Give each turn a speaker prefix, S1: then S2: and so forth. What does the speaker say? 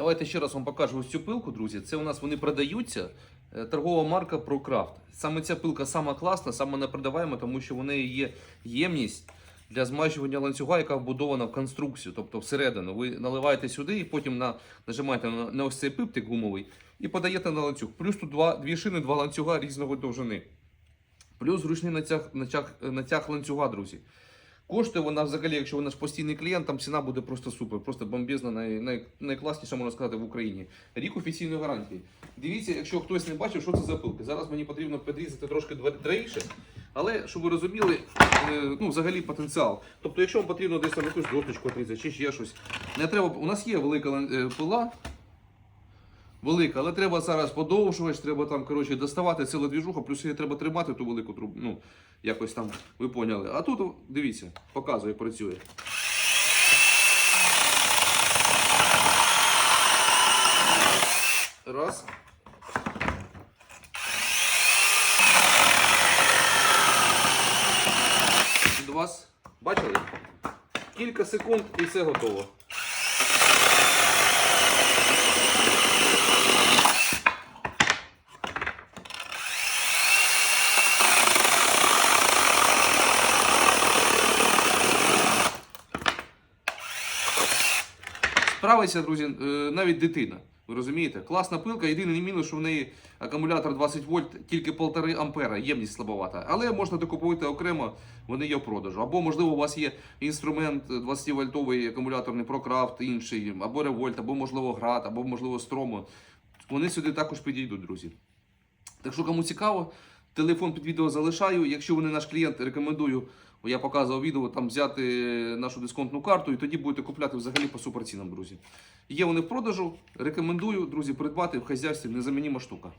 S1: Давайте ще раз вам покажу ось цю пилку, друзі. Це у нас вони продаються. Е, Торгова марка ProCraft. Саме ця пилка сама класна, саме непродаваема, тому що в неї є ємність для змащування ланцюга, яка вбудована в конструкцію, тобто всередину. Ви наливаєте сюди і потім на, нажимаєте на, на ось цей пиптик гумовий і подаєте на ланцюг. Плюс тут два, дві шини, два ланцюга різного довжини. Плюс зручний натяг, натяг, натяг ланцюга, друзі. Коштує вона взагалі, якщо ви наш постійний клієнт, там ціна буде просто супер, просто бомбезна, най, най, найкласніша, можна сказати, в Україні. Рік офіційної гарантії. Дивіться, якщо хтось не бачив, що це за пилки. Зараз мені потрібно підрізати трошки дрейше, але щоб ви розуміли, е, ну, взагалі потенціал. Тобто, якщо вам потрібно десь там якусь досточку отрізати чи ще щось, не треба. У нас є велика е, пила. Велика, але треба зараз подовжувач, треба там коротше, доставати ціла двіжуха, плюс її треба тримати ту велику трубу. Ну, якось там, ви поняли. А тут, дивіться, показує, працює. Раз. Два. Бачили? Кілька секунд і все готово. Справиться, друзі, е, навіть дитина. Ви розумієте? Класна пилка, єдиний мінус, що в неї акумулятор 20 вольт, тільки 1,5 ампера, ємність слабовата. Але можна докуповувати окремо, вони є в продажу. Або, можливо, у вас є інструмент 20-вольтовий акумуляторний ProCraft, інший, або Revolt, або, можливо, Град, або, можливо, Стромо. Вони сюди також підійдуть, друзі. Так що, кому цікаво, телефон під відео залишаю. Якщо ви не наш клієнт, рекомендую. Я показував відео там взяти нашу дисконтну карту і тоді будете купляти взагалі по суперцінам, друзі. Є вони в продажу. Рекомендую, друзі, придбати в хазяйстві незамініма штука.